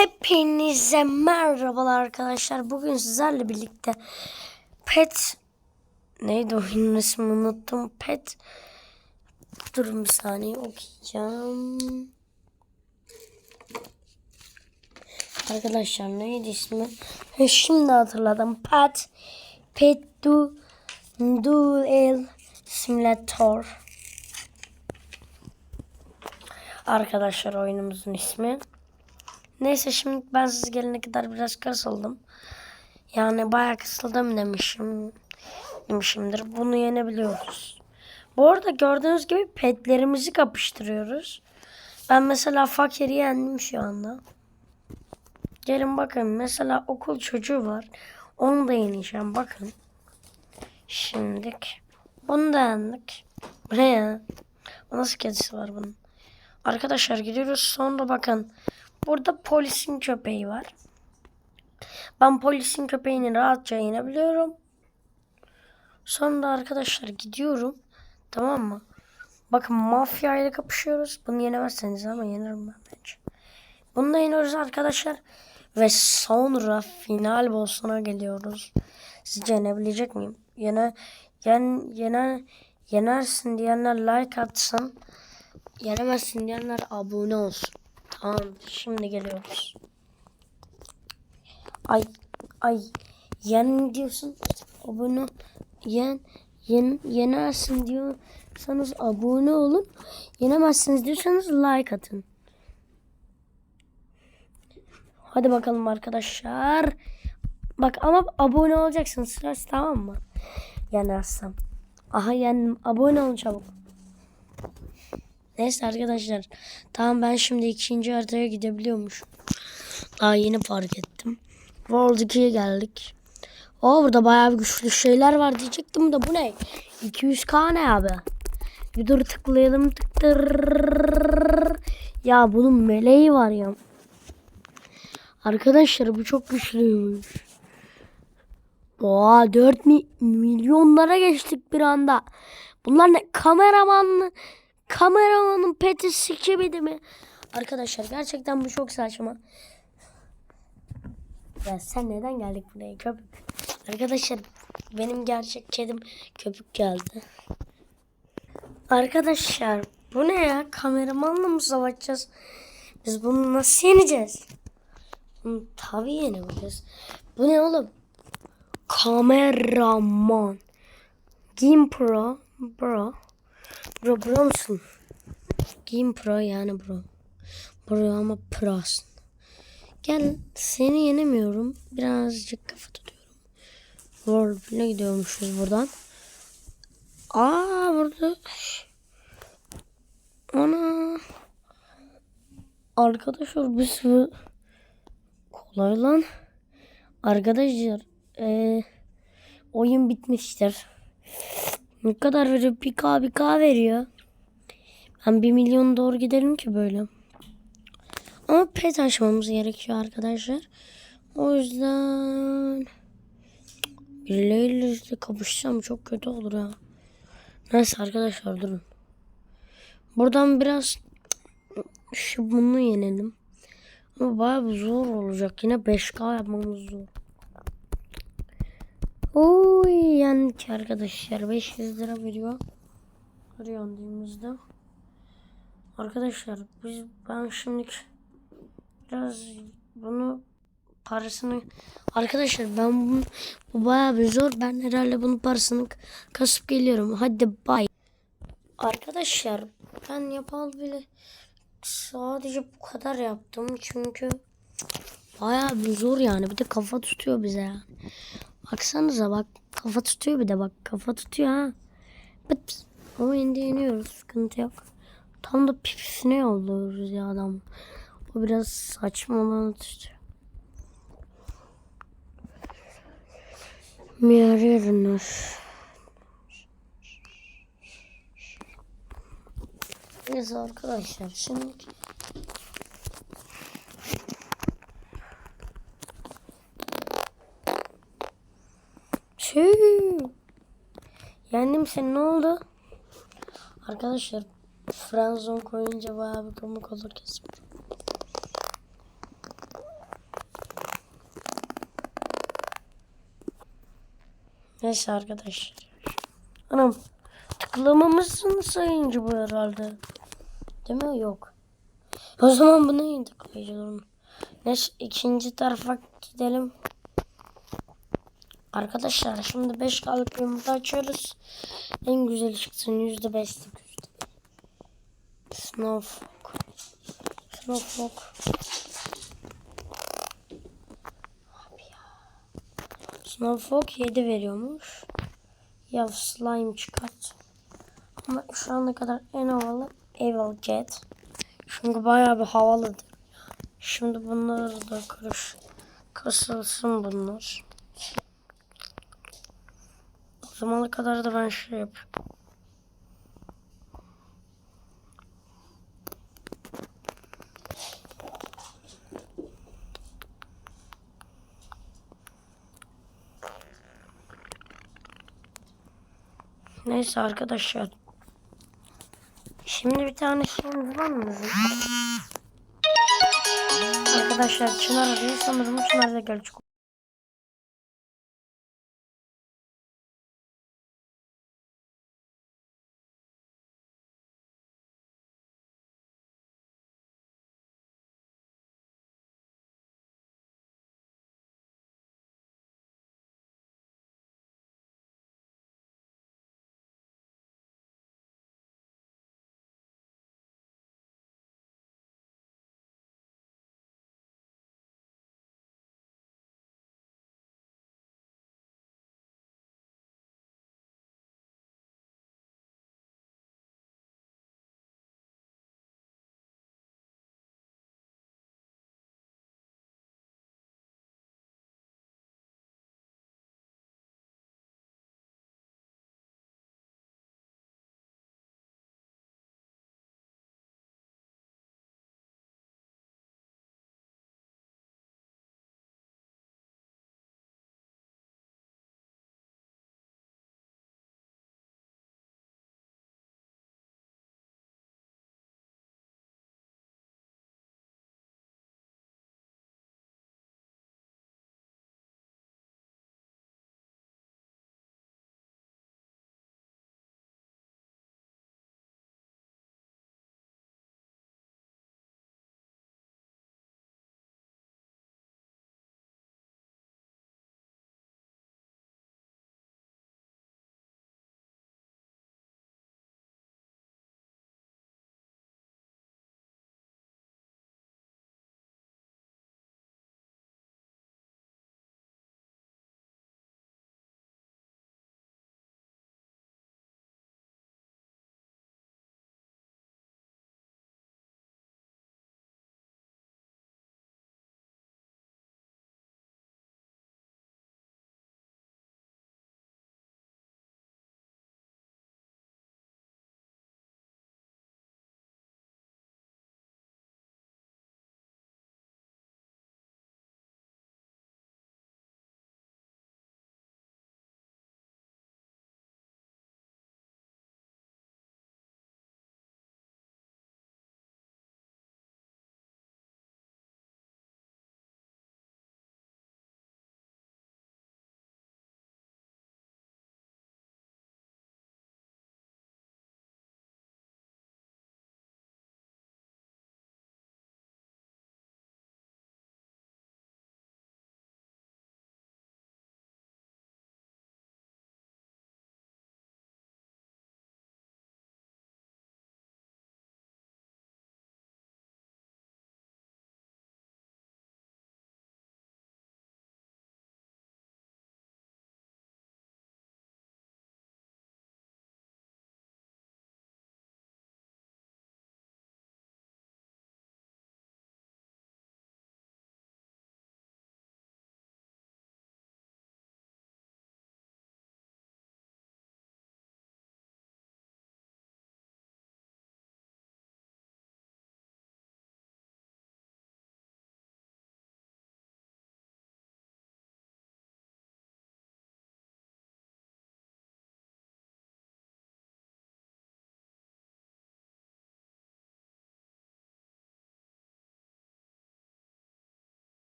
Hepinize merhabalar arkadaşlar. Bugün sizlerle birlikte Pet neydi oyunun ismini unuttum. Pet durun bir saniye okuyacağım. Arkadaşlar neydi ismi? Ha, Şimdi hatırladım. Pet Pet Du Duel Simulator. Arkadaşlar oyunumuzun ismi. Neyse şimdi ben siz gelene kadar biraz kısıldım. Yani bayağı kısıldım demişim. Demişimdir. Bunu yenebiliyoruz. Bu arada gördüğünüz gibi petlerimizi kapıştırıyoruz. Ben mesela fakiri yendim şu anda. Gelin bakın mesela okul çocuğu var. Onu da yeneceğim bakın. Şimdilik. Bunu da yendik. Bu ne ya? O nasıl kedisi var bunun? Arkadaşlar gidiyoruz. Sonra bakın. Burada polisin köpeği var. Ben polisin köpeğini rahatça yenebiliyorum. Sonra arkadaşlar gidiyorum. Tamam mı? Bakın mafya ile kapışıyoruz. Bunu yenemezseniz ama yenirim ben bence. Bunu da yeniyoruz arkadaşlar. Ve sonra final boss'una geliyoruz. Sizce yenebilecek miyim? Yene, yen, yene, yenersin diyenler like atsın. Yenemezsin diyenler abone olsun. Tamam şimdi geliyoruz. Ay ay yen diyorsun abone yen yen yenersin diyorsanız abone olun. Yenemezsiniz diyorsanız like atın. Hadi bakalım arkadaşlar. Bak ama abone olacaksınız söz tamam mı? Yenersem. Aha yendim. Abone olun çabuk. Neyse arkadaşlar. Tamam ben şimdi ikinci haritaya gidebiliyormuşum. Daha yeni fark ettim. World 2'ye geldik. O burada bayağı güçlü şeyler var diyecektim de bu ne? 200k ne abi? Bir dur tıklayalım tıktır. Ya bunun meleği var ya. Arkadaşlar bu çok güçlüymüş. Oha 4 mi milyonlara geçtik bir anda. Bunlar ne kameraman mı? Kameramanın peti sikemedi mi? Arkadaşlar gerçekten bu çok saçma. Ya sen neden geldik buraya köpük? Arkadaşlar benim gerçek kedim köpük geldi. Arkadaşlar bu ne ya? Kameramanla mı savaşacağız? Biz bunu nasıl yeneceğiz? Bunu tabii yenemeyeceğiz. Bu ne oğlum? Kameraman. Game Pro. Bro. Bro bro musun? Game Pro yani bro. Bro ama prosun. Gel seni yenemiyorum. Birazcık kafa tutuyorum. Warp'le gidiyormuşuz buradan. Aa burada. Ana. Arkadaşlar bir sürü kolay lan. Arkadaşlar eee oyun bitmiştir. Ne kadar veriyor? Bir K bir K veriyor. Ben bir milyon doğru gidelim ki böyle. Ama pet açmamız gerekiyor arkadaşlar. O yüzden birileriyle işte kapışsam çok kötü olur ha. Neyse arkadaşlar durun. Buradan biraz şu bunu yenelim. Ama bayağı zor olacak. Yine 5K yapmamız zor. Oy yendik arkadaşlar. 500 lira veriyor. Her yandığımızda. Arkadaşlar biz ben şimdi biraz bunu parasını arkadaşlar ben bunu bu bayağı bir zor. Ben herhalde bunun parasını kasıp geliyorum. Hadi bay. Arkadaşlar ben yapal bile sadece bu kadar yaptım çünkü bayağı bir zor yani. Bir de kafa tutuyor bize yani. Baksanıza bak kafa tutuyor bir de bak kafa tutuyor ha. Bıt. Ama indi yeniyoruz sıkıntı yok. Tam da pipisine yolluyoruz ya adam. O biraz saçma olan tutuyor. Miyarıyorsunuz. Neyse arkadaşlar şimdi Yendim sen ne oldu? Arkadaşlar Franzon koyunca bayağı bir komik olur kesin. Neyse arkadaşlar. Anam tıklamamızın sayıncı bu herhalde. Değil mi? Yok. O zaman bunu tıklayacağım. Neyse ikinci tarafa gidelim. Arkadaşlar şimdi 5 kalıp yumurta açıyoruz. En güzel çıksın yüzde beşlik yüzde. Snowflake. Snowflake. Snowflake 7 veriyormuş. Ya slime çıkart. Ama şu ana kadar en havalı Evil Jet. Çünkü bayağı bir havalıdır. Şimdi bunları da kırış. Kasılsın bunlar. Zamana kadar da ben şey yapayım. Neyse arkadaşlar. Şimdi bir tane mı bizim? Arkadaşlar Çınar arıyor. Sanırım Çınar da gelecek